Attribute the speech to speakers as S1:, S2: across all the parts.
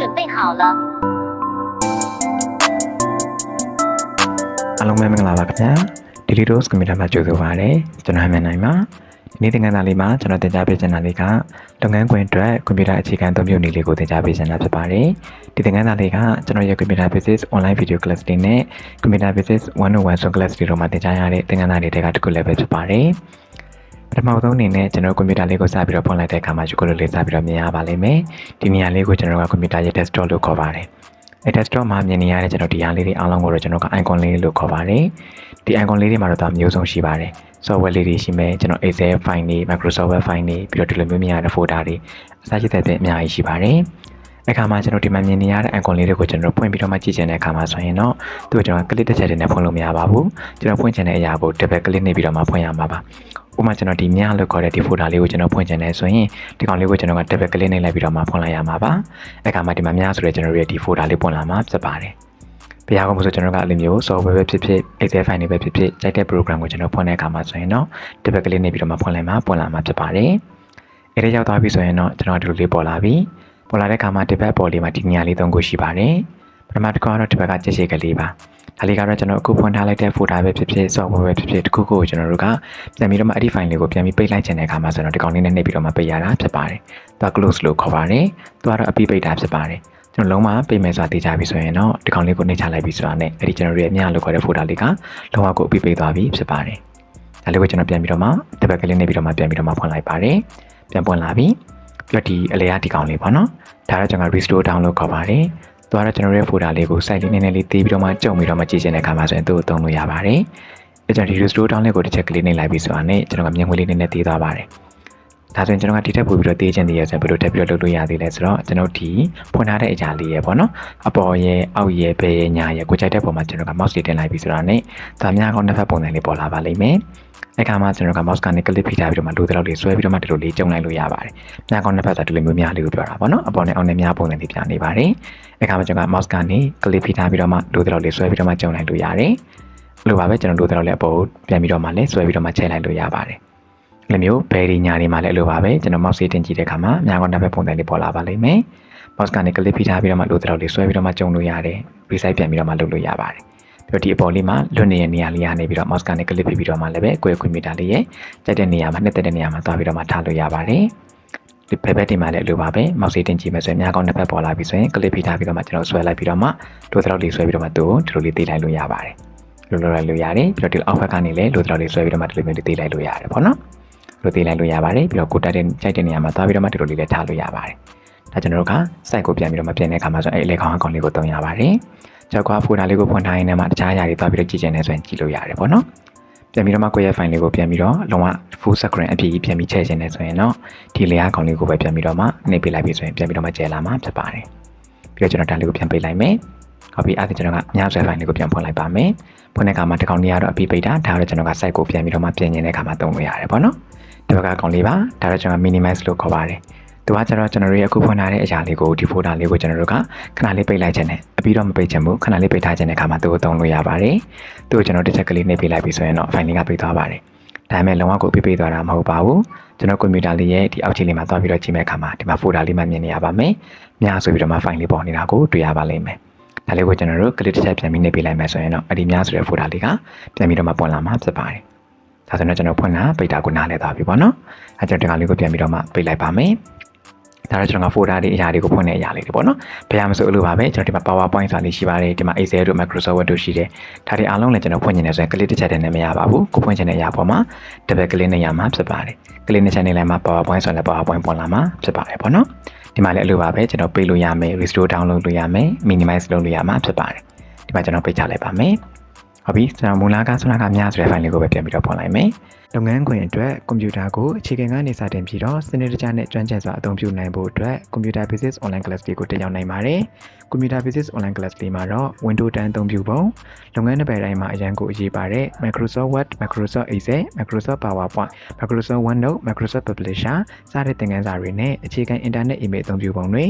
S1: 准备好了。
S2: အားလုံးပဲမင်္ဂလာပါခင်ဗျာဒီလီဒိုစ်ကွန်ပျူတာမှာကြိုဆိုပါရစေကျွန်တော်ဟမန်နိုင်ပါဒီနေ့သင်ခန်းစာလေးမှာကျွန်တော်သင်ကြားပေးချင်တာလေးကလုပ်ငန်းခွင်အတွက်ကွန်ပျူတာအခြေခံအသုံးပြုနည်းလေးကိုသင်ကြားပေးချင်တာဖြစ်ပါတယ်ဒီသင်ခန်းစာလေးကကျွန်တော်ရဲ့ Computer Basics Online Video Class တွေနဲ့ Computer Basics 101 Zoom Class တွေတို့မှာသင်ကြားရတဲ့သင်ခန်းစာတွေတွေကတစ်ခုလည်းပဲဖြစ်ပါတယ် ပထမဆုံးအနေနဲ့ကျွန်တော်ကွန်ပျူတာလေးကိုစပြီးတော့ဖွင့်လိုက်တဲ့အခါမှာယူကိုလိုလေးစပြီးတော့မြင်ရပါလိမ့်မယ်ဒီနေရာလေးကိုကျွန်တော်ကကွန်ပျူတာရဲ့ desktop လို့ခေါ်ပါတယ်အဲ desktop မှာမြင်နေရတဲ့ကျွန်တော်ဒီဟာလေးတွေအားလုံးကိုတော့ကျွန်တော်က icon လေးလို့ခေါ်ပါတယ်ဒီ icon လေးတွေမှာတော့ဒါမျိုးစုံရှိပါတယ် software လေးတွေရှိမယ်ကျွန်တော် Excel file တွေ Microsoft Word file တွေပြီးတော့ဒီလိုမျိုးမြင်ရတဲ့ folder တွေအစရှိတဲ့အများကြီးရှိပါတယ် အခါမှာကျွန်တော်ဒီမှာမြင်နေရတဲ့ icon လေးတွေကိုကျွန်တော်ဖွင့်ပြီးတော့မှကြည့်ချင်တဲ့အခါမှာဆိုရင်တော့သူ့ကိုကျွန်တော် click တစ်ချက်တည်းနဲ့ဖွင့်လို့မရပါဘူးကျွန်တော်ဖွင့်ချင်တဲ့အရာကို double click နေပြီးတော့မှဖွင့်ရမှာပါဥပမာကျွန်တော်ဒီမြလို့ခေါ်တဲ့ဒီ folder လေးကိုကျွန်တော်ဖွင့်ချင်တယ်ဆိုရင်ဒီကောင်လေးကိုကျွန်တော်က double click နေလိုက်ပြီးတော့မှဖွင့်လိုက်ရမှာပါအခါမှာဒီမှာမြဆိုတဲ့ကျွန်တော်ရဲ့ဒီ folder လေးပွင့်လာမှာဖြစ်ပါတယ်ဘယ်ဟာကမှဆိုကျွန်တော်ကအလိုမျိုး software ပဲဖြစ်ဖြစ် Excel file တွေပဲဖြစ်ဖြစ်ကြိုက်တဲ့ program ကိုကျွန်တော်ဖွင့်တဲ့အခါမှာဆိုရင်တော့ double click နေပြီးတော့မှဖွင့်လိုက်မှာပွင့်လာမှာဖြစ်ပါတယ်။အဲ့ဒါရောက်သွားပြီဆိုရင်တော့ကျွန်တော်ဒီလိုလေးပေါ်လာပြီ။ ပေါ်လာတဲ့အခါမှာဒီဘက်ပေါ်လေးမှာဒီနေရာလေးသုံးခုရှိပါတယ်။ပထမတစ်ခါတော့ဒီဘက်ကကြည့်ရှိကလေးပါ။ဒါလေးကတော့ကျွန်တော်အခုဖွင့်ထားလိုက်တဲ့ folder ပဲဖြစ်ဖြစ် software ပဲဖြစ်ဖြစ်တစ်ခုခုကိုကျွန်တော်တို့ကပြန်ပြီးတော့မှအဲ့ဒီ file လေးကိုပြန်ပြီးပိတ်လိုက်ချင်တဲ့အခါမှာဆိုတော့ဒီကောင်လေးနဲ့နှိပ်ပြီးတော့မှပိတ်ရတာဖြစ်ပါတယ်။သူက close လို့ခေါ်ပါတယ်။သူကတော့အပိပိတ်တာဖြစ်ပါတယ်။ကျွန်တော်လုံးဝပိတ်မယ်ဆိုတာသိကြပြီဆိုရင်တော့ဒီကောင်လေးကိုနှိပ်ချလိုက်ပြီဆိုတာနဲ့အဲ့ဒီကျွန်တော်တို့ရဲ့အများလို့ခေါ်တဲ့ folder လေးကလုံးဝကိုအပိပိတ်သွားပြီဖြစ်ပါတယ်။ဒါလေးကိုကျွန်တော်ပြန်ပြီးတော့မှတစ်ဘက်ကလေးနေပြီးတော့မှပြန်ပြီးတော့မှဖွင့်လိုက်ပါတယ်။ပြန်ပွင့်လာပြီ။ပြီး တော့ဒီအလေရဒီကောင်လေးပေါ့နော်။ဒါတော့ကျွန်တော် restore download ခေါ်ပါတယ်။သူကတော့ကျွန်တော်ရဲ့ folder လေးကို site လေးနည်းနည်းလေးတီးပြီးတော့မှကြုံပြီးတော့မှကြည့်ချင်တဲ့အခါမှာဆိုရင်သူ့ကိုသုံးလို့ရပါတယ်။အဲကြောင့်ဒီ restore download ကိုတစ်ချက်ကလေးနှိပ်လိုက်ပြီးဆိုတာနဲ့ကျွန်တော်ကမြင်ကွင်းလေးနည်းနည်းတီးသွားပါတယ်။ ဒါဆိုရင်ကျွန်တော်ကဒီထက်ပိုပြီးတော့တေးချင်သေးရဆိုရင်ဘယ်လိုတက်ပြီးတော့လုပ်လို့ရသေးလဲဆိုတော့ကျွန်တော်ဒီဖွင့်ထားတဲ့အရာလေးရယ်ပေါ့နော်အပေါ်ရဲ့အောက်ရဲ့ဘယ်ရဲ့ညာရဲ့ကိုကြိုက်တဲ့ပုံမှာကျွန်တော်က mouse လေးတင်လိုက်ပြီးဆိုတာနဲ့ဒါများကောင်းတစ်ဖက်ပုံစံလေးပေါ်လာပါလိမ့်မယ်အခါမှာကျွန်တော်က mouse ကနေ click ဖိထားပြီးတော့မှလိုတဲ့လောက်လေးဆွဲပြီးတော့မှဒီလိုလေးကျုံလိုက်လို့ရပါတယ်။များကောင်းတစ်ဖက်ဆိုဒီလိုမျိုးများလေးကိုပြောတာပေါ့နော်။အပေါ်နဲ့အောက်နဲ့များပုံစံလေးပြနေပါတယ်။အခါမှာကျွန်တော်က mouse ကနေ click ဖိထားပြီးတော့မှလိုတဲ့လောက်လေးဆွဲပြီးတော့မှကျုံလိုက်လို့ရတယ်။လိုပါပဲကျွန်တော်လိုတဲ့လောက်လေးအပေါ်ပြန်ပြီးတော့မှလည်းဆွဲပြီးတော့မှချိန်လိုက်လို့ရပါတယ်။ ဒီလိုမျိုးဘယ်ဒီညာတွေမှာလည်းလိုပါပဲကျွန်တော် mouse တင်ကြည့်တဲ့အခါမှာများကောင်းတစ်ဖက်ပုံစံလေးပေါ်လာပါလိမ့်မယ်။ mouse ကနေ click ဖိထားပြီးတော့မှလိုတဲ့လောက်လေးဆွဲပြီးတော့မှကျုံလို့ရတယ်။ resize ပြန်ပြီးတော့မှလုပ်လို့ရပါတယ်။ပြီးတော့ဒီအပေါ်လေးမှာလွတ်နေတဲ့နေရာလေးကနေပြီးတော့ mouse ကနေ click ဖိပြီးတော့မှလည်းပဲကိုယ်ခွင့်မီတာလေးရဲ့ကြိုက်တဲ့နေရာမှာနှစ်သက်တဲ့နေရာမှာသွားပြီးတော့မှထားလို့ရပါတယ်။ဒီဘက်ဘက်ဒီမှာလည်းအလိုပါပဲ။ mouse တင်ကြည့်မယ်ဆိုရင်များကောင်းတစ်ဖက်ပေါ်လာပြီဆိုရင် click ဖိထားပြီးတော့မှကျွန်တော်ဆွဲလိုက်ပြီးတော့မှလိုတဲ့လောက်လေးဆွဲပြီးတော့မှသူ့ကိုဒီလိုလေးသေးလိုက်လို့ရပါတယ်။လိုလိုလိုက်လို့ရတယ်ပြီးတော့ဒီအောက်ဘက်ကနေလည်းလိုတဲ့လောက်လေးဆွဲပြီးတော့မှဒီလိုမျိုးလေးသေးလိုက်လို့ရတယ်ပေါ့နော်။ လိုသေးလိုက်လို့ရပါတယ်ပြီးတော့ကိုတက်တဲ့ကြိုက်တဲ့နေရာမှာသွားပြီးတော့မှဒီလိုလေးလည်းထားလို့ရပါတယ်။ဒါကျွန်တော်တို့က site ကိုပြန်ပြီးတော့မှပြင်တဲ့အခါမှာဆိုအဲ့အလေခေါင်းအကောင့်လေးကိုသုံးရပါတယ်။ကြောက်ကဖိုဒါလေးကိုဖွင့်ထားရင်လည်းမှတခြားအရာတွေသွားပြီးတော့ကြည့်ချင်နေဆိုရင်ကြည့်လို့ရတယ်ပေါ့နော်။ပြန်ပြီးတော့မှကိုယ့်ရဲ့ file လေးကိုပြန်ပြီးတော့လုံးဝ full screen အပြည့်ကြီးပြန်ပြီးချဲ့ချင်နေဆိုရင်တော့ဒီလေအကောင်လေးကိုပဲပြန်ပြီးတော့မှနှိပ်ပေးလိုက်ပြီဆိုရင်ပြန်ပြီးတော့မှကျဲလာမှာဖြစ်ပါတယ်။ပြီးတော့ကျွန်တော်ဒါလေးကိုပြန်ပေးလိုက်မယ်။ဟုတ်ပြီအဲ့ဒါကျွန်တော်ကညဆွဲ file လေးကိုပြန်ဖွင့်လိုက်ပါမယ်။ဖွင့်တဲ့အခါမှာဒီကောင်လေးကတော့အပြည့်ပိတ်တာဒါတော့ကျွန်တော်က site ကိုပြန်ပြီးတော့မှပြင်နေတဲ့အခါမှာသုံးလို့ရတယ်ပေါ့နော်။ ဒီဘက်ကကောင်လေးပါဒါတော့ကျွန်တော် minimize လို့ခေါ်ပါတယ်။သူကကျတော့ကျွန်တော်တို့ရဲ့အခုဖွင့်ထားတဲ့အရာလေးကိုဒီ folder လေးကိုကျွန်တော်တို့ကခဏလေးပိတ်လိုက်ခြင်းနဲ့အပြီးတော့မပိတ်ချင်ဘူးခဏလေးပိတ်ထားခြင်းတဲ့အခါမှာသူ့ကိုသုံးလို့ရပါတယ်။သူ့ကိုကျွန်တော်တစ်ချက်ကလေးနှိပ်ပေးလိုက်ပြီဆိုရင်တော့ file လေးကပိတ်သွားပါတယ်။ဒါပေမဲ့လုံးဝကိုပိတ်ပိတ်သွားတာမဟုတ်ပါဘူး။ကျွန်တော်ကွန်ပျူတာလေးရဲ့ဒီအောက်ခြေလေးမှာသွားပြီးတော့ကြည့်မဲ့အခါမှာဒီမှာ folder လေးမှမြင်နေရပါမယ်။များဆိုပြီးတော့မှ file လေးပေါ်နေတာကိုတွေ့ရပါလိမ့်မယ်။ဒါလေးကိုကျွန်တော်တို့ click တစ်ချက်ပြန်ပြီးနှိပ်ပေးလိုက်မယ်ဆိုရင်တော့အဒီများဆိုတဲ့ folder လေးကပြန်ပြီးတော့မှပွင့်လာမှာဖြစ်ပါတယ်။ ဒါဆိုတော့ကျွန်တော်ဖွင့်တာပိတ်တာကိုနားလည်သွားပြီပေါ့နော်။အဲကျွန်တော်ဒီကောင်လေးကိုပြန်ပြီးတော့မှပိတ်လိုက်ပါမယ်။ဒါတော့ကျွန်တော်က folder တွေအရာတွေကိုဖွင့်တဲ့အရာလေးတွေပေါ့နော်။ဘယ်မှာမဆိုအလိုပါပဲကျွန်တော်ဒီမှာ PowerPoint ဆိုတာလေးရှိပါတယ်ဒီမှာ Excel တို့ Microsoft Word တို့ရှိတယ်။ဒါတွေအားလုံးလည်းကျွန်တော်ဖွင့်နေတယ်ဆိုရင် click တစ်ချက်တည်းနဲ့မရပါဘူး။ကိုဖွင့်ချင်တဲ့အရာပေါ်မှာ double click နဲ့ရမှာဖြစ်ပါတယ်။ click နဲ့ချက်နေလိုက်မှာ PowerPoint ဆိုရင်လည်း PowerPoint ပေါ်လာမှာဖြစ်ပါတယ်ပေါ့နော်။ဒီမှာလည်းအလိုပါပဲကျွန်တော်ပိတ်လို့ရမယ် restore download လုပ်ရမယ် minimize လုပ်လို့ရမှာဖြစ်ပါတယ်။ဒီမှာကျွန်တော်ပိတ်ချလိုက်ပါမယ်။ ဟုတ်ပြီကျွန်တော်မူလကဆွမ်းကများဆိုတဲ့ file လေးကိုပဲပြန်ပြီးတော့ဖွင့်လိုက်မယ်။ လုပ်ငန်းခွင်အတွက်ကွန်ပျူတာကိုအခြေခံကနေစတင်ပြီးတော့စနစ်တကျနဲ့ကျွမ်းကျင်စွာအသုံးပြုနိုင်ဖို့အတွက် Computer Basics Online Class လေးကိုတက်ရောက်နိုင်ပါတယ်။ Computer Basics Online Class လေးမှာတော့ Windows 10အသုံးပြုပုံလုပ်ငန်းတစ်ပယ်တိုင်းမှာအရန်ကိုအရေးပါတဲ့ Microsoft Word, Microsoft Excel, Microsoft PowerPoint, Microsoft OneNote, Microsoft Publisher စတဲ့သင်ခန်းစာတွေနဲ့အခြေခံ Internet Email အသုံးပြုပုံတွေ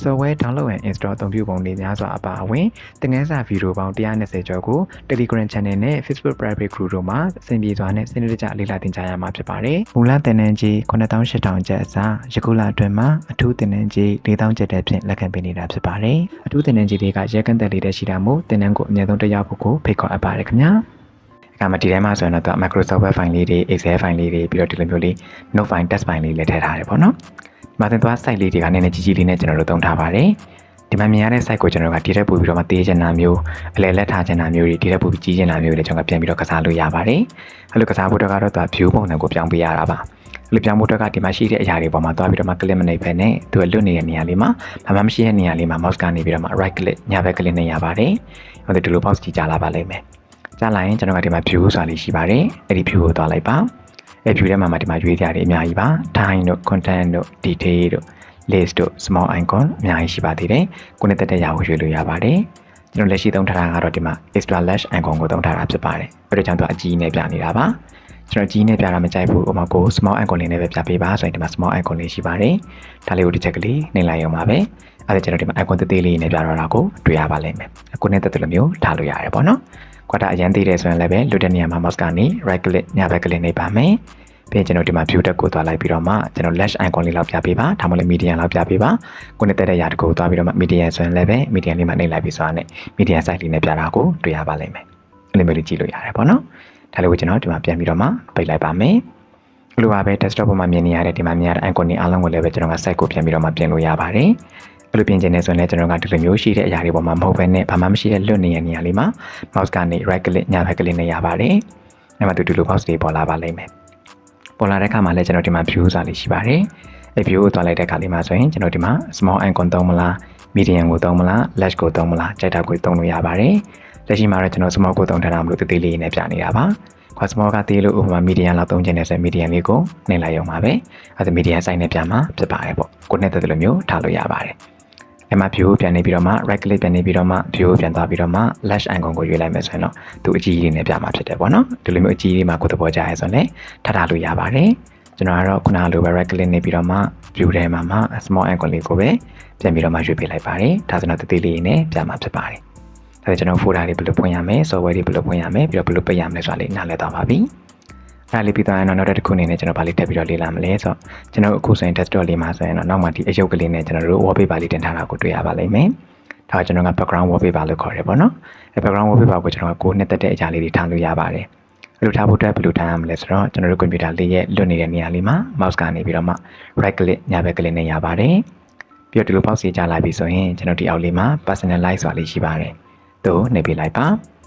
S2: Software Download and Install အသုံးပြုပုံတွေများစွာအပါအဝင်သင်ခန်းစာဗီဒီယိုပေါင်း120ကျော်ကို Telegram Telegram Channel နဲ့ Facebook Private Group တို့မှာအဆင်ပြေစွာနဲ့စနစ်တကျလေ့လာသင်ကြားရမှာဖြစ်ပါတယ်။မူလသင်တန်းကြီး9800ကျပ်အစားယခုလအတွင်းမှာအထူးသင်တန်းကြီး4000ကျပ်တဲ့ဖြင့်လက်ခံပေးနေတာဖြစ်ပါတယ်။အထူးသင်တန်းကြီးတွေကရဲကန့်သက်လေးတဲ့ရှိတာမို့သင်တန်းကိုအမြဲတမ်းတက်ရောက်ဖို့ကိုဖိတ်ခေါ်အပ်ပါတယ်ခင်ဗျာ။အခါမှာဒီထဲမှာဆိုရင်တော့သူက Microsoft Word file လေးတွေ Excel file လေးတွေပြီးတော့ဒီလိုမျိုးလေး Note file test file လေးလည်းထည့်ထားတယ်ပေါ့နော်။ဒီမှာသင်သွား site လေးတွေကနည်းနည်းကြီးကြီးလေးနဲ့ကျွန်တော်တို့သုံးထားပါတယ်။ ဒီမှာမြင်ရတဲ့ site ကိုကျွန်တော်တို့ကဒီထက်ပိုပြီးတော့မသေးချင်တာမျိုးအလဲလက်ထားချင်တာမျိုးတွေဒီထက်ပိုပြီးကြီးချင်တာမျိုးတွေလည်းကျွန်တော်ကပြန်ပြီးတော့ကစားလို့ရပါတယ်။အဲ့လိုကစားဖို့တော့ကတော့သူက view ပုံစံကိုပြောင်းပေးရတာပါ။အဲ့လိုပြောင်းဖို့တော့ကဒီမှာရှိတဲ့အရာတွေပေါ်မှာသွားပြီးတော့မှ click မနှိပ်ပဲနဲ့သူကလွတ်နေတဲ့နေရာလေးမှာဘာမှမရှိတဲ့နေရာလေးမှာ mouse ကနေပြီးတော့မှ right click ညာဘက် click နဲ့ရပါတယ်။ဟိုဒီလို box ကြီးကြားလာပါလိမ့်မယ်။ကြားလာရင်ကျွန်တော်ကဒီမှာ view ဆိုတာလေးရှိပါတယ်။အဲ့ဒီ view ကိုသွားလိုက်ပါ။အဲ့ view ထဲမှာဒီမှာရွေးကြတယ်အများကြီးပါ။ time တို့ content တို့ detail တို့ list တို့ small icon အများကြီးရှိပါသေးတယ်။ကိုယ်နဲ့တက်တဲ့ရာကိုရွေးလို့ရပါတယ်။ကျွန်တော်လက်ရှိသုံးထားတာကတော့ဒီမှာ extra lash icon ကိုသုံးထားတာဖြစ်ပါတယ်။အဲ့ဒါကြောင့်သူအကြီးနဲ့ပြနေတာပါ။ကျွန်တော်ကြီးနဲ့ပြတာမကြိုက်ဘူး။ဥပမာကို small icon လေးနဲ့ပဲပြပေးပါဆိုရင်ဒီမှာ small icon လေးရှိပါတယ်။ဒါလေးကိုတစ်ချက်ကလေးနှိပ်လိုက်အောင်ပါပဲ။အဲ့ဒါကျွန်တော်ဒီမှာ icon သေးသေးလေးနဲ့ပြတော့တာကိုတွေ့ရပါလိမ့်မယ်။ကိုယ်နဲ့တက်တဲ့လိုမျိုးထားလို့ရတယ်ပေါ့နော်။ကွာတာအရန်သေးတယ်ဆိုရင်လည်းပဲလွတ်တဲ့နေရာမှာ mouse ကနေ right click ညာဘက် click နှိပ်ပါမယ်။ ပြီးရင်ကျွန်တော်ဒီမှာ view tab ကိုသွားလိုက်ပြီးတော့မှကျွန်တော် lash icon လေးလောက်ပြပေးပါဒါမှမဟုတ် median လောက်ပြပေးပါကိုယ်နဲ့တက်တဲ့ຢာတကူသွားပြီးတော့မှ median ဆိုရင်လည်းပဲ median လေးမှနှိပ်လိုက်ပြီးဆိုတာနဲ့ median size လေးနဲ့ပြတာကိုတွေ့ရပါလိမ့်မယ်အဲ့လိုမျိုးလေးကြည့်လို့ရတယ်ပေါ့နော်ဒါလေးကိုကျွန်တော်ဒီမှာပြန်ပြီးတော့မှပိတ်လိုက်ပါမယ်လိုပါပဲ desktop ပေါ်မှာမြင်နေရတဲ့ဒီမှာမြင်ရတဲ့ icon တွေအားလုံးကိုလည်းပဲကျွန်တော်က site ကိုပြန်ပြီးတော့မှပြင်လို့ရပါတယ်အဲ့လိုပြင်ကျင်နေဆိုရင်လည်းကျွန်တော်ကဒီလိုမျိုးရှိတဲ့အရာတွေပေါ်မှာမဟုတ်ဘဲနဲ့ဘာမှမရှိတဲ့လွတ်နေတဲ့နေရာလေးမှာ mouse ကနေ right click ညာဘက် click နဲ့ရပါတယ်။အဲ့မှာတူတူလို box တွေပေါ်လာပါလိမ့်မယ်။ ပေါ်လာတဲ့အခါမှာလည်းကျွန်တော်ဒီမှာ view စာလေးရှိပါတယ်။အဲ့ view ကိုတွားလိုက်တဲ့အခါလေးမှာဆိုရင်ကျွန်တော်ဒီမှာ small icon သုံးမလား medium ကိုသုံးမလား large ကိုသုံးမလားကြိုက်တာကိုသုံးလို့ရပါတယ်။လက်ရှိမှာတော့ကျွန်တော် small ကိုသုံးထားတာမလို့တသေးလေးနဲ့ပြနေတာပါ။ခွာ small ကသေးလို့ဥပမာ medium လောက်သုံးချင်တယ်ဆိုရင် medium လေးကိုနှိပ်လိုက်ရုံပါပဲ။အဲဒါ medium size နဲ့ပြန်မှာဖြစ်ပါတယ်ပေါ့။ကိုနဲ့တက်တယ်လို့မျိုးထားလို့ရပါတယ်။ အဲ့မှာ view ပြန်နေပြီးတော့မှ right click ပြန်နေပြီးတော့မှ view ပြန်သွားပြီးတော့မှ lash icon ကိုရွေးလိုက်မယ်ဆိုရင်တော့သူအကြီးကြီးနဲ့ပြမှာဖြစ်တယ်ပေါ့နော်ဒီလိုမျိုးအကြီးကြီးမှာကိုယ်သဘောကျရဲဆိုရင်လည်းထပ်ထားလို့ရပါတယ်ကျွန်တော်ကတော့ခုနလိုပဲ right click နေပြီးတော့မှ view ထဲမှာမှ small icon လေးကိုပဲပြန်ပြီးတော့မှရွေးပေးလိုက်ပါတယ်ဒါဆိုတော့တသေးလေးနဲ့ပြမှာဖြစ်ပါတယ်ဒါဆိုကျွန်တော် folder တွေဘယ်လိုဖွင့်ရမလဲ software တွေဘယ်လိုဖွင့်ရမလဲပြီးတော့ဘယ်လိုပိတ်ရမလဲဆိုတာလေးနားလည်သွားပါပြီ အဲ့လေးပြီးသွားရင်တော့နောက်တစ်ခုအနေနဲ့ကျွန်တော်ဗာလေးတက်ပြီးတော့လေ့လာမလဲဆိုတော့ကျွန်တော်အခုဆိုရင် desktop လေးမှာဆိုရင်တော့နောက်မှဒီအယုတ်ကလေးနဲ့ကျွန်တော်တို့ wallpaper လေးတင်ထားတာကိုတွေ့ရပါလိမ့်မယ်။ဒါကကျွန်တော်က background wallpaper လို့ခေါ်တယ်ပေါ့နော်။အဲ background wallpaper ကိုကျွန်တော်ကကိုယ်နဲ့တက်တဲ့အရာလေးတွေထားလို့ရပါတယ်။ဘယ်လိုထားဖို့အတွက်ဘယ်လိုထားရမလဲဆိုတော့ကျွန်တော်တို့ computer လေးရဲ့လွတ်နေတဲ့နေရာလေးမှာ mouse ကနေပြီးတော့မှ right click ညာဘက် click နဲ့ရပါတယ်။ပြီးတော့ဒီလိုပေါက်စီကြလာပြီဆိုရင်ကျွန်တော်ဒီအောက်လေးမှာ personalize ဆိုတာလေးရှိပါတယ်။သို့နှိပ်ပေးလိုက်ပါ။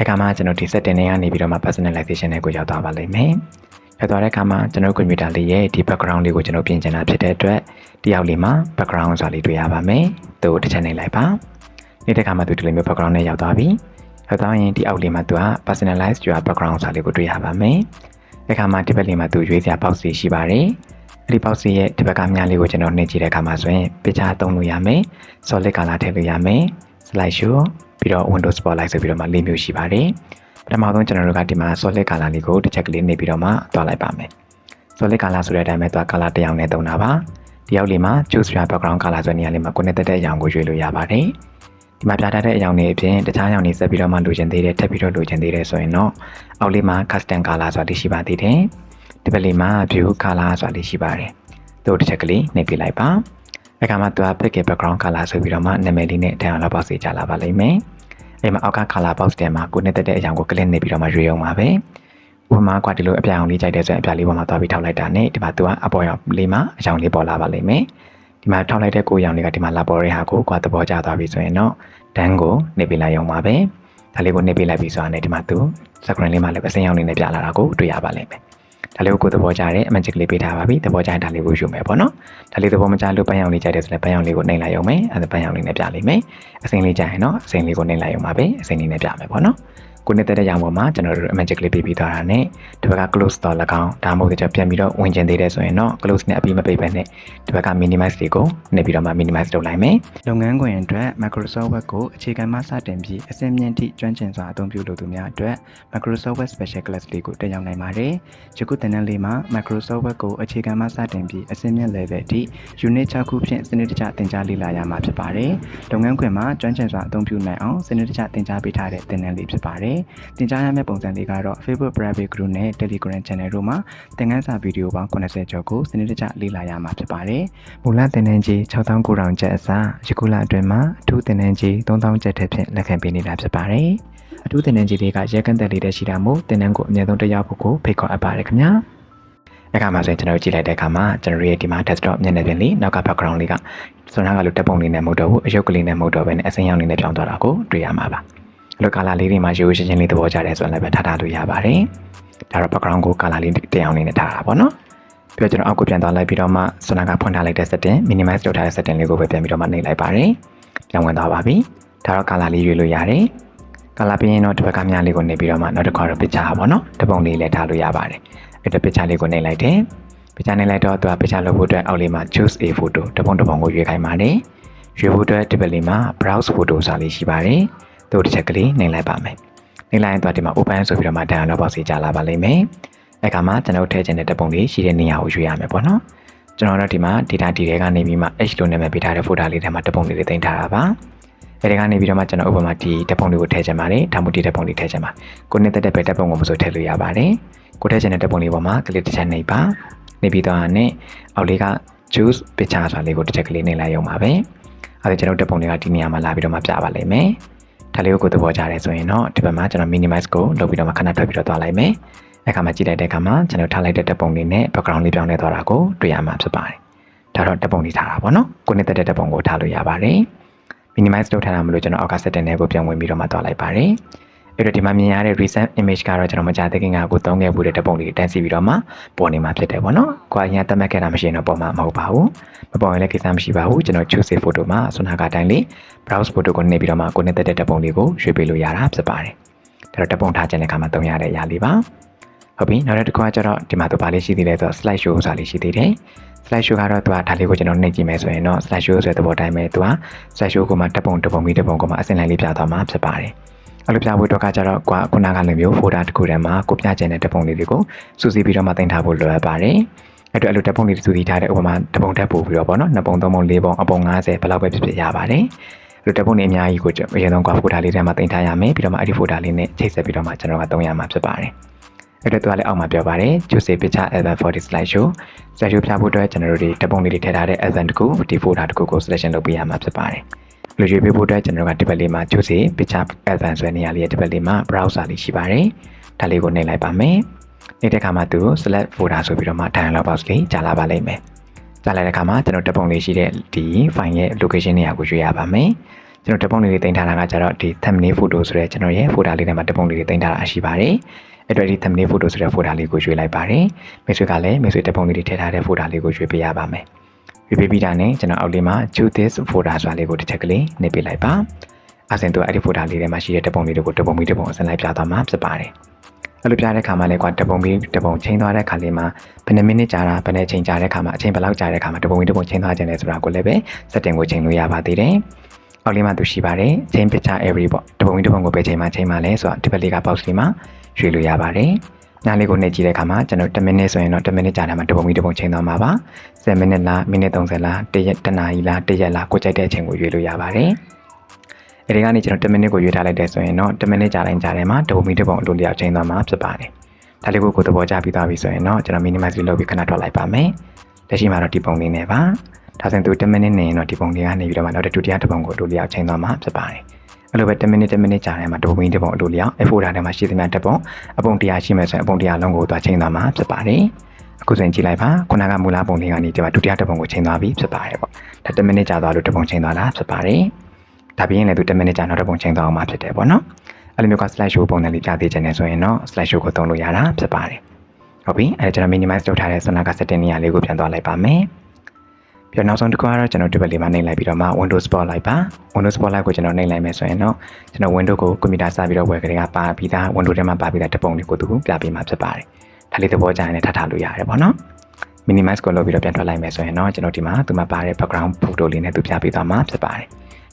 S2: အခါမှာကျွန်တော်ဒီ setting တွေကနေပြီးတော့မှ personalization တွေကိုရောက်သွားပါလိမ့်မယ်။ရောက်သွားတဲ့အခါမှာကျွန်တော်ကွန်ပျူတာလေးရဲ့ဒီ background လေးကိုကျွန်တော်ပြင်ချင်တာဖြစ်တဲ့အတွက်ဒီအောက်လေးမှာ background ဆိုတာလေးတွေ့ရပါမယ်။သူ့ကိုတစ်ချက်နှိပ်လိုက်ပါ။နေ့တဲ့အခါမှာသူဒီလိုမျိုး background နဲ့ရောက်သွားပြီ။ရောက်သွားရင်ဒီအောက်လေးမှာသူက personalize your background ဆိုတာလေးကိုတွေ့ရပါမယ်။အခါမှာဒီဘက်လေးမှာသူရွေးစရာ box တွေရှိပါတယ်။အဲ့ဒီ box ရဲ့ဒီဘက်ကမြားလေးကိုကျွန်တော်နှိပ်ကြည့်တဲ့အခါမှာဆိုရင် picture သုံးလို့ရမယ်။ solid color ထည့်လို့ရမယ်။ slide show ပြီးတော့ Windows Spotlight ဆိုပြီးတော့မှ၄မျိုးရှိပါတယ်ပထမဆုံးကျွန်တော်တို့ကဒီမှာ solid color လေးကိုတစ်ချက်ကလေးနေပြီးတော့မှတွားလိုက်ပါမယ် solid color ဆိုတဲ့အတိုင်းပဲတွား color တစ်ယောက်နဲ့သုံးတာပါဒီရောက်လေးမှာ choose your background color ဆိုတဲ့နေရာလေးမှာကိုယ်နဲ့တက်တဲ့အရောင်ကိုရွေးလို့ရပါတယ်ဒီမှာပြထားတဲ့အရောင်တွေအပြင်တခြားအရောင်တွေဆက်ပြီးတော့မှလိုချင်သေးတယ်ထပ်ပြီးတော့လိုချင်သေးတယ်ဆိုရင်တော့အောက်လေးမှာ custom color ဆိုတာလေးရှိပါသေးတယ်ဒီဘက်လေးမှာ view color ဆိုတာလေးရှိပါတယ်တို့တစ်ချက်ကလေးနှိပ်ပြလိုက်ပါ အခါမှာသူက pick a background color ဆိုပြီးတော့မှနာမည်လေးနဲ့အထက်အောင်လောက်ပေါက်စေချလာပါလိမ့်မယ်။အဲ့မှာအောက်က color box ထဲမှာကိုယ်နဲ့တက်တဲ့အကြောင်းကို click နေပြီးတော့မှရွေးအောင်ပါပဲ။ဥပမာကွာဒီလိုအပြာရောင်လေးကြိုက်တဲ့ဆိုရင်အပြာလေးပေါ်မှာသွားပြီးထောက်လိုက်တာနဲ့ဒီမှာသူကအပေါ်ရောင်လေးမှာအကြောင်းလေးပေါ်လာပါလိမ့်မယ်။ဒီမှာထောက်လိုက်တဲ့ကိုရောင်လေးကဒီမှာလာပေါ်တဲ့ဟာကိုကွာသဘောကျသွားပြီဆိုရင်တော့တန်းကိုနေပြလိုက်အောင်ပါပဲ။ဒါလေးကိုနေပြလိုက်ပြီဆိုတာနဲ့ဒီမှာသူ screen လေးမှာလည်းအစင်းရောင်လေးနဲ့ပြလာတာကိုတွေ့ရပါလိမ့်မယ်။ ဒါလေးကိုကိုသဘောကျတယ်အမှန်ချစ်ကလေးပေးထားပါပြီသဘောကျရင်ဒါလေးကိုယူမယ်ပေါ့နော်ဒါလေးသဘောမကျလို့ပန်းရောင်လေးကြိုက်တယ်ဆိုလည်းပန်းရောင်လေးကိုနှိပ်လိုက်ရုံပဲအဲဒါပန်းရောင်လေးနဲ့ပြလိမ့်မယ်အစိမ်းလေးကြိုက်ရင်တော့အစိမ်းလေးကိုနှိပ်လိုက်ရုံပါပဲအစိမ်းလေးနဲ့ပြမယ်ပေါ့နော် ကိုနှစ်သက်တဲ့ရောင်ပေါ်မှာကျွန်တော်တို့ magic လေးပေးပြီးသွားတာနဲ့ဒီဘက်က close တော့၎င်းဒါမှမဟုတ်ကြပြန်ပြီးတော့ဝင်ကျင်သေးတယ်ဆိုရင်တော့ close နဲ့အပြီးမပိတ်ပဲနဲ့ဒီဘက်က minimize တွေကိုနှိပ်ပြီးတော့မှ minimize လုပ်လိုက်မယ်လုပ်ငန်းခွင်အတွက် Microsoft Word ကိုအခြေခံမှစတင်ပြီးအဆင့်မြင့်ထိကျွမ်းကျင်စွာအသုံးပြုလိုသူများအတွက် Microsoft Word Special Class လေးကိုတက်ရောက်နိုင်ပါတယ်ယခုသင်တန်းလေးမှာ Microsoft Word ကိုအခြေခံမှစတင်ပြီးအဆင့်မြင့် level အထိ unit 6ခုဖြင့်စနစ်တကျသင်ကြားလေ့လာရမှာဖြစ်ပါတယ်လုပ်ငန်းခွင်မှာကျွမ်းကျင်စွာအသုံးပြုနိုင်အောင်စနစ်တကျသင်ကြားပေးထားတဲ့သင်တန်းလေးဖြစ်ပါတယ်ပါတယ်။တင်ကြားရမယ့်ပုံစံလေးကတော့ Facebook Private Group နဲ့ Telegram Channel တို့မှာသင်ခန်းစာဗီဒီယိုပေါင်း80ကျော်ကိုစနစ်တကျလေ့လာရမှာဖြစ်ပါတယ်။မူလသင်တန်းကြီး6900ကျပ်အစားယခုလအတွင်းမှာအထူးသင်တန်းကြီး3000ကျပ်ထက်ဖြင့်လက်ခံပေးနေတာဖြစ်ပါတယ်။အထူးသင်တန်းကြီးလေးကရဲကန့်တက်လေးတဲ့ရှိတာမို့သင်တန်းကိုအမြဲတမ်းတက်ရောက်ဖို့ကိုဖိတ်ခေါ်အပ်ပါတယ်ခင်ဗျာ။အခါမှာဆိုရင်ကျွန်တော်တို့ကြည့်လိုက်တဲ့အခါမှာကျွန်တော်ရဲ့ဒီမှာ desktop မျက်နှာပြင်လေးနောက်က background လေးကစွမ်းနာကလို့တက်ပုံလေးနဲ့မဟုတ်တော့ဘူးအရုပ်ကလေးနဲ့မဟုတ်တော့ဘဲနဲ့အစင်းရောင်လေးနဲ့ပြောင်းသွားတာကိုတွေ့ရမှာပါ အဲ့လိုကာလာလေးတွေမှာရိုးရိုးရှင်းရှင်းလေးသဘောကျတယ်ဆိုရင်လည်းပဲထားထားလို့ရပါတယ်ဒါတော့ background ကိုကာလာလေးတင်အောင်လေးနဲ့ထားတာပေါ့နော်ပြီးတော့ကျွန်တော်အောက်ကိုပြန်သွားလိုက်ပြီးတော့မှစွမ်းနာကဖွင့်ထားလိုက်တဲ့ setting minimize လုပ်ထားတဲ့ setting လေးကိုပဲပြန်ပြီးတော့မှနှိပ်လိုက်ပါတယ်ပြန်ဝင်သွားပါပြီဒါတော့ကာလာလေးရွေးလို့ရတယ်ကာလာပြီးရင်တော့တစ်ဘက်ကမြလေးကိုနှိပ်ပြီးတော့မှနောက်တစ်ခါတော့ picture ပါပေါ့နော်တပုံလေးလည်းထားလို့ရပါတယ်အဲ့တော့ picture လေးကိုနှိပ်လိုက်တယ်ပချာနေလိုက်တော့သူကပချာလုပ်ဖို့အတွက်အောက်လေးမှာ choose a photo တပုံတပုံကိုရွေးခိုင်းပါတယ်ရွေးဖို့အတွက်ဒီဘက်လေးမှာ browse photo စာလေးရှိပါတယ် သူ့တစ်ချက်ကလေးနှိပ်လိုက်ပါမယ်နှိပ်လိုက်ရင်သူကဒီမှာ open ဆိုပြီးတော့မှ download box ကြီးကြာလာပါလိမ့်မယ်အဲ့ခါမှာကျွန်တော်ထည့်ချင်တဲ့တပုံလေးရှိတဲ့နေရာကိုရွေးရမယ်ပေါ့နော်ကျွန်တော်တို့ဒီမှာ data ဒီထဲကနေပြီးမှ h လို့နာမည်ပေးထားတဲ့ folder လေးထဲမှာတပုံလေးတွေတင်ထားတာပါအဲဒီကနေပြီးတော့မှကျွန်တော်ဥပမာဒီတက်ပုံလေးကိုထည့်ချင်ပါတယ်ဒါမှမဟုတ်ဒီတက်ပုံလေးထည့်ချင်ပါကိုနှစ်သက်တဲ့ပဲတက်ပုံကိုမဆိုထည့်လို့ရပါတယ်ကိုထည့်ချင်တဲ့တက်ပုံလေးပေါ်မှာကလစ်တစ်ချက်နှိပ်ပါနေပြီးတော့နဲ့အောက်လေးက choose picture ဆိုတာလေးကိုတစ်ချက်ကလေးနှိပ်လိုက်ရုံပါပဲအဲဒီကျွန်တော်တက်ပုံလေးကဒီနေရာမှာလာပြီးတော့မှပြပါလိမ့်မယ် ဒါလေးကိုသဘောကျတယ်ဆိုရင်တော့ဒီဘက်မှာကျွန်တော် minimize ကိုလုပ်ပြီးတော့မှခဏထွက်ပြီးတော့သွားလိုက်မယ်အခါမှာကြည့်လိုက်တဲ့အခါမှာကျွန်တော်ထားလိုက်တဲ့တက်ပုံလေးနဲ့ background လေးပြောင်းလဲသွားတာကိုတွေ့ရမှာဖြစ်ပါတယ်ဒါတော့တက်ပုံလေးထားတာပေါ့နော်ကိုနှစ်သက်တဲ့တက်ပုံကိုထားလို့ရပါတယ် minimize လုပ်ထားတာမလို့ကျွန်တော်အောက်က setting တွေကိုပြန်ဝင်ပြီးတော့မှသွားလိုက်ပါတယ် အဲ့တော့ဒီမှာမြင်ရတဲ့ recent image ကတော့ကျွန်တော်မကြသေးခင်ကကိုသုံးခဲ့မှုတဲ့တပုံလေးတန်းစီပြီးတော့မှပေါ်နေမှာဖြစ်တယ်ပေါ့နော်။ကိုကရင်တတ်မှတ်ခဲ့တာမရှိရင်တော့ပေါ်မှာမဟုတ်ပါဘူး။မပေါ်ရင်လည်းကိစ္စမရှိပါဘူး။ကျွန်တော် choose a photo မှာဆွနာကအတိုင်းလေး browse photo ကိုနှိပ်ပြီးတော့မှကိုနဲ့တက်တဲ့တပုံလေးကိုရွှေ့ပေးလို့ရတာဖြစ်ပါတယ်။ဒါတော့တပုံထားခြင်းတဲ့အခါမှာသုံးရတဲ့အရာလေးပါ။ဟုတ်ပြီနောက်တစ်ခုကကျတော့ဒီမှာတော့ဗာလေးရှိသေးတယ်ဆိုတော့ slide show ဆိုတာလေးရှိသေးတယ်။ slide show ကတော့သူကဒါလေးကိုကျွန်တော်နှိပ်ကြည့်မယ်ဆိုရင်တော့ slide show ဆိုတဲ့သဘောတိုင်းပဲသူက slide show ကိုမှတက်ပုံတပုံပြီးတပုံကိုမှအစင်လိုက်လေးပြသွားမှာဖြစ်ပါတယ်။ အဲ့လိုပြဖို့တော့ကကြတော့ကွာခုနကလိုမျိုး folder တစ်ခုထဲမှာကိုပြချင်တဲ့တပုံလေးတွေကိုစုစည်းပြီးတော့မှတင်ထားဖို့လိုအပ်ပါတယ်အဲ့တော့အဲ့လိုတပုံလေးစုစည်းထားတဲ့ဥပမာတပုံတက်ပို့ပြီးတော့ပေါ့နော်နှစ်ပုံသုံးပုံလေးပုံအပုံ90ဘယ်လောက်ပဲဖြစ်ဖြစ်ရပါတယ်အဲ့လိုတပုံလေးအများကြီးကိုအရင်ဆုံးကွာ folder လေးထဲမှာတင်ထားရမယ်ပြီးတော့မှအဲ့ဒီ folder လေးနဲ့ချိတ်ဆက်ပြီးတော့မှကျွန်တော်ကသုံးရမှာဖြစ်ပါတယ်အဲ့တော့သူကလည်းအောက်မှာပြောပါတယ် choose a picture album for this slide show slide show ပြဖို့အတွက်ကျွန်တော်တို့ဒီတပုံလေးတွေထည့်ထားတဲ့ album တခုဒီ folder တခုကို selection လုပ်ပေးရမှာဖြစ်ပါတယ် လူရွေးပေးဖို့အတွက်ကျွန်တော်ကဒီဘက်လေးမှာ choose a picture advance ဆိုတဲ့နေရာလေးရဲ့ဒီဘက်လေးမှာ browser လေးရှိပါတယ်ဒါလေးကိုနှိပ်လိုက်ပါမယ်နေတဲ့အခါမှာသူ select folder ဆိုပြီးတော့မှ dialog box လေးကြာလာပါလိမ့်မယ်ကြာလာတဲ့အခါမှာကျွန်တော်တက်ပုံလေးရှိတဲ့ဒီ file ရဲ့ location နေရာကိုရွေးရပါမယ်ကျွန်တော်တက်ပုံလေးတွေတင်ထားတာကကျတော့ဒီ thumbnail photo ဆိုတဲ့ကျွန်တော်ရဲ့ folder လေးထဲမှာတက်ပုံလေးတွေတင်ထားတာရှိပါတယ်အဲ့တော့ဒီ thumbnail photo ဆိုတဲ့ folder လေးကိုရွေးလိုက်ပါတယ်မိတ်ဆွေကလည်းမိတ်ဆွေတက်ပုံလေးတွေထည့်ထားတဲ့ folder လေးကိုရွေးပေးရပါမယ် ပြပြပြီးတာနဲ့ကျွန်တော်အောက်လေးမှာ choose this folder ဆိုတာလေးကိုတစ်ချက်ကလေးနှိပ်ပေးလိုက်ပါအဆင်သူအဲ့ဒီ folder လေးထဲမှာရှိတဲ့တပုံလေးတွေကိုတပုံပြီးတပုံအစလိုက်ပြသွားမှာဖြစ်ပါတယ်အဲ့လိုပြတဲ့ခါမှာလည်းကွာတပုံပြီးတပုံချိန်သွားတဲ့ခါလေးမှာဘယ်နှမိနစ်ကြာတာဘယ်နှချိန်ကြာတဲ့ခါမှာအချိန်ဘယ်လောက်ကြာတဲ့ခါမှာတပုံပြီးတပုံချိန်သွားခြင်းလဲဆိုတာကိုလည်းပဲ setting ကိုချိန်လို့ရပါသေးတယ်အောက်လေးမှာသူရှိပါတယ်ချိန် picture every ပေါ့တပုံပြီးတပုံကိုပဲချိန်မှာချိန်မှာလဲဆိုတော့ဒီဘက်လေးက box လေးမှာရွှေ့လို့ရပါတယ်ညာလေးကိုနှိပ်ကြည့်တဲ့အခါမှာကျွန်တော်10မိနစ်ဆိုရင်တော့10မိနစ်ကြာတယ်မှာတပုံပြီးတပုံချိန်သွားမှာပါ 10မိနစ်လားမိနစ်30လား1ရက်1နာရီလား1ရက်လားကိုကြိုက်တဲ့အချိန်ကိုရွေးလို့ရပါတယ်အဲဒီကနေကျွန်တော်10မိနစ်ကိုရွေးထားလိုက်တဲ့ဆိုရင်တော့10မိနစ်ကြာတိုင်းကြာတယ်မှာတပုံပြီးတပုံအလိုလျောက်ချိန်သွားမှာဖြစ်ပါတယ်ဒါလေးကိုကိုသဘောကျပြီးသွားပြီဆိုရင်တော့ကျွန်တော် minimize လုပ်ပြီးခဏထွက်လိုက်ပါမယ်လက်ရှိမှာတော့ဒီပုံလေးနဲ့ပါဒါဆိုရင်သူ10မိနစ်နေရင်တော့ဒီပုံလေးကနေပြီးတော့မှနောက်တစ်ဒုတိယတစ်ပုံကိုအလိုလျောက်ချိန်သွားမှာဖြစ်ပါတယ်အဲ့လိုပဲ10မိနစ်10မိနစ်ကြာတယ်မှာဒိုမင်းတစ်ပုံအလိုလျောက် F4 ထဲမှာရှိသမျှတစ်ပုံအပုံ100ရှိမယ်ဆိုရင်အပုံ100လုံးကိုသွားချိန်သွားမှာဖြစ်ပါတယ် အခုဆိုရင်ကြည့်လိုက်ပါခုနကမူလပုံလေးကနေဒီမှာဒုတိယတစ်ပုံကိုချိန်သွားပြီဖြစ်ပါတယ်ပေါ့ဒါ10မိနစ်ကြာသွားလို့တစ်ပုံချိန်သွားတာဖြစ်ပါတယ်ဒါပြီးရင်လည်းသူ10မိနစ်ကြာနောက်တစ်ပုံချိန်သွားအောင်မှာဖြစ်တယ်ပေါ့နော်အဲ့လိုမျိုးက slide show ပုံစံလေးပြသေးခြင်းနဲ့ဆိုရင်တော့ slide show ကိုသုံးလို့ရတာဖြစ်ပါတယ်ဟုတ်ပြီအဲ့ဒါကျွန်တော် minimize လုပ်ထားတဲ့ဆန္ဒက setting နေရာလေးကိုပြန်သွားလိုက်ပါမယ်ပြီးတော့နောက်ဆုံးတစ်ခုကတော့ကျွန်တော်ဒီဘက်လေးမှာနှိပ်လိုက်ပြီးတော့မှ Windows Spotlight ပါ Windows Spotlight ကိုကျွန်တော်နှိပ်လိုက်မယ်ဆိုရင်တော့ကျွန်တော် Windows ကိုကွန်ပျူတာစပြီးတော့ဝယ်ကြတဲ့ကပါပြီးသား Windows ထဲမှာပါပြီးသားတပုံလေးကိုသူပြပေးမှာဖြစ်ပါတယ် ဒါလေးသဘောကျရင်လည်းထပ်ထားလို့ရတယ်ပေါ့နော် minimize ကိုလုပ်ပြီးတော့ပြန်ထွက်လိုက်မယ်ဆိုရင်တော့ကျွန်တော်ဒီမှာသူမှာပါတဲ့ background photo လေးနဲ့သူပြပေးသွားမှာဖြစ်ပါတယ်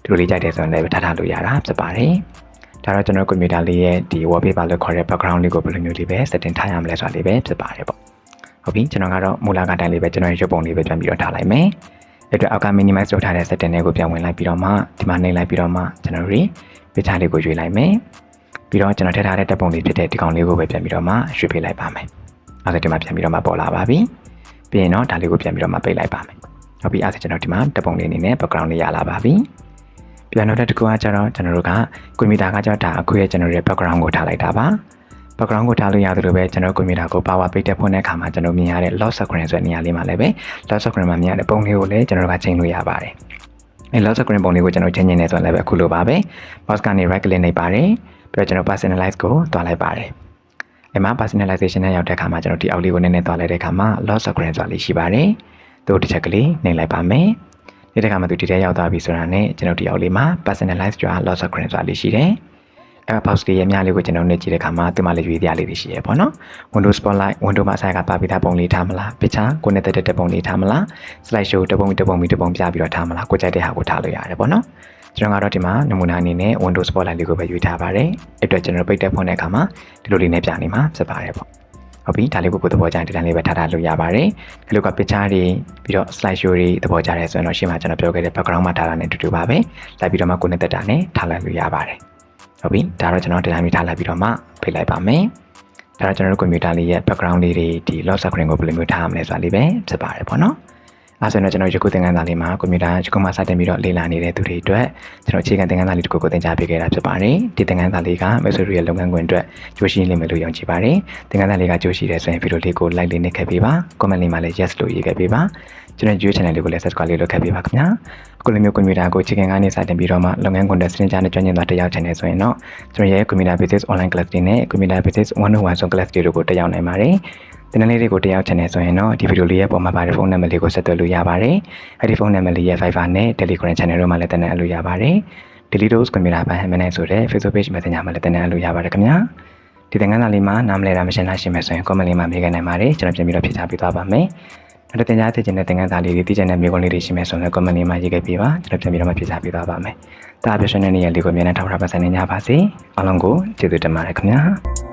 S2: ဒီလိုလေးကြိုက်တယ်ဆိုရင်လည်းထပ်ထားလို့ရတာဖြစ်ပါတယ်ဒါတော့ကျွန်တော်ကွန်ပျူတာလေးရဲ့ဒီ wallpaper လို့ခေါ်တဲ့ background လေးကိုဘယ်လိုမျိုးလေးပဲ setting ထားရမလဲဆိုတာလေးပဲဖြစ်ပါတယ်ပေါ့ဟုတ်ပြီကျွန်တော်ကတော့မူလကတိုင်းလေးပဲကျွန်တော်ရုပ်ပုံလေးပဲပြန်ပြီးတော့ထားလိုက်မယ်အဲ့တော့အောက်က minimize လုပ်ထားတဲ့ setting တွေကိုပြန်ဝင်လိုက်ပြီးတော့မှဒီမှာနှိပ်လိုက်ပြီးတော့မှကျွန်တော်တို့ picture လေးကိုရွေးလိုက်မယ်ပြီးတော့ကျွန်တော်ထည့်ထားတဲ့တပ်ပုံလေးဖြစ်တဲ့ဒီကောင်လေးကိုပဲပြန်ပြီးတော့မှရွှေ့ပေးလိုက်ပါမယ် အဲ့ဒါဒီမှာပြန်ပြီးတော့မှပေါ်လာပါပြီပြီးရင်တော့ဒါလေးကိုပြန်ပြီးတော့မှပိတ်လိုက်ပါမယ်ဟုတ်ပြီအဲ့ဒါကျွန်တော်ဒီမှာတပ်ပုံလေးအနေနဲ့ background လေးရလာပါပြီပြန်တော့တစ်ခုကကျတော့ကျွန်တော်တို့ကကွန်ပျူတာကကျတော့ဒါအခုရဲ့ကျွန်တော်တို့ရဲ့ background ကိုထားလိုက်တာပါ background ကိုထားလို့ရတယ်လို့ပဲကျွန်တော်ကွန်ပျူတာကို power ပိတ်တက်ဖွင့်တဲ့အခါမှာကျွန်တော်မြင်ရတဲ့ lock screen ဆိုတဲ့နေရာလေးမှာလည်းပဲ lock screen မှာမြင်ရတဲ့ပုံလေးကိုလည်းကျွန်တော်တို့ကချိန်လို့ရပါတယ်အဲ lock screen ပုံလေးကိုကျွန်တော်ချိန်နေတယ်ဆိုရင်လည်းပဲအခုလိုပါပဲ mouse ကနေ right click နှိပ်ပါတယ်ပြီးတော့ကျွန်တော် personalize ကိုတွားလိုက်ပါတယ် အဲမှာ personalization နဲ့ရောက်တဲ့အခါမှာကျွန်တော်ဒီအောက်လေးကိုနည်းနည်းတွားလိုက်တဲ့အခါမှာ lock screen ဆိုတာလေးရှိပါတယ်သူတစ်ချက်ကလေးနှိပ်လိုက်ပါမယ်ဒီတစ်ခါမှသူဒီထဲရောက်သွားပြီဆိုတာနဲ့ကျွန်တော်ဒီအောက်လေးမှာ personalize ဆိုတာ lock screen ဆိုတာလေးရှိတယ်အဲ့ box လေးရဲ့အများလေးကိုကျွန်တော်နေကြည့်တဲ့အခါမှာဒီမှာလေးရွေးပြလေးတွေရှိရပေါ့နော် Windows Spotlight Windows မှာဆိုင်ကပါပြီးသားပုံလေးထားမလား picture ကိုနဲ့တက်တဲ့ပုံလေးထားမလား slide show တပုံတပုံပြီးတပုံပြပြီးတော့ထားမလားကိုကြိုက်တဲ့ဟာကိုထားလို့ရတယ်ပေါ့နော် ကျွန်တော်ကတော့ဒီမှာနမူနာအနေနဲ့ Windows Spotlight လေးကိုပဲရွေးထားပါတယ်အဲ့အတွက်ကျွန်တော်ပိတ်တက်ဖွင့်တဲ့အခါမှာဒီလိုလေးနဲ့ပြနေမှာဖြစ်ပါတယ်ပေါ့ဟုတ်ပြီဒါလေးကိုကိုယ်သဘောကျရင်ဒီတိုင်းလေးပဲထားထားလို့ရပါတယ်ဒီလိုက picture တွေပြီးတော့ slide show တွေသဘောကျတယ်ဆိုရင်တော့ရှင်းမှာကျွန်တော်ပြောခဲ့တဲ့ background မှာထားတာနဲ့အတူတူပါပဲလိုက်ပြီးတော့မှကိုနဲ့တက်တာနဲ့ထားလိုက်လို့ရပါတယ်ဟုတ်ပြီဒါတော့ကျွန်တော်ဒီတိုင်းလေးထားလိုက်ပြီးတော့မှဖိတ်လိုက်ပါမယ်ဒါတော့ကျွန်တော်တို့ကွန်ပျူတာလေးရဲ့ background လေးတွေဒီ lock screen ကိုဘယ်လိုမျိုးထားရမလဲဆိုတာလေးပဲဖြစ်ပါတယ်ပေါ့နော် အဲဆိုရင်တော့ကျွန်တော်ယခုသင်ခန်းစာလေးမှာကွန်ပျူတာယခုမှစတင်ပြီးတော့လေ့လာနေတဲ့သူတွေအတွက်ကျွန်တော်အခြေခံသင်ခန်းစာလေးတစ်ခုကိုသင်ကြားပေးခဲ့တာဖြစ်ပါတယ်ဒီသင်ခန်းစာလေးက Messenger ရဲ့လုပ်ငန်းခွင်အတွက်ကြိုးရှိလိမ့်မယ်လို့ယုံကြည်ပါတယ်သင်ခန်းစာလေးကကြိုးရှိတယ်ဆိုရင်ဗီဒီယိုလေးကို like လေးနဲ့ခဲ့ပေးပါ comment လေးမှာလည်း yes လို့ရေးခဲ့ပေးပါကျွန်တော် YouTube channel လေးကိုလည်း subscribe လေးလုပ်ခဲ့ပေးပါခင်ဗျာအခုလိုမျိုးကွန်ပျူတာကိုအခြေခံကနေစတင်ပြီးတော့မှလုပ်ငန်းခွင်တဲ့စနစ်ကြနဲ့ကျွမ်းကျင်သွားတက်ရောက်ချင်တယ်ဆိုရင်တော့ကျွန်တော်ရဲ့ Computer Basics online class တွေနဲ့ Computer Basics 101 Zone class တွေကိုတက်ရောက်နိုင်ပါတယ် ဒီနေ့လေးတွေကိုတက်ရောက်ချင်တယ်ဆိုရင်တော့ဒီဗီဒီယိုလေးရဲ့ပုံမှာပါတဲ့ဖုန်းနံပါတ်လေးကိုဆက်သွယ်လို့ရပါတယ်။အဲဒီဖုန်းနံပါတ်လေးရဲ့ Viber နဲ့ Telegram channel တို့မှာလည်းတက်နိုင်လို့ရပါတယ်။ Daily Dose Computer ဘိုင်းဟမနဲ့ဆိုတဲ့ Facebook page Messenger မှာလည်းတက်နိုင်လို့ရပါတယ်ခင်ဗျာ။ဒီသင်ခန်းစာလေးမှာနားမလည်တာမရှင်းလားရှင်းမယ်ဆိုရင် comment လေးမှာမေးခဲ့နိုင်ပါတယ်ကျွန်တော်ပြန်ပြီးတော့ဖြေချပေးသွားပါမယ်။နောက်တင်ကြားသိချင်တဲ့သင်ခန်းစာလေးတွေသိချင်တဲ့မေးခွန်းလေးတွေရှိမယ်ဆိုရင် comment လေးမှာရေးခဲ့ပေးပါကျွန်တော်ပြန်ပြီးတော့မှဖြေချပေးသွားပါမယ်။ဒါအပြည့်ရှင်တဲ့နေရာလေးကိုအမြဲတမ်းထောက်ထားပါဆိုင်နေကြပါစေ။အားလုံးကိုကျေးဇူးတင်ပါတယ်ခင်ဗျာ။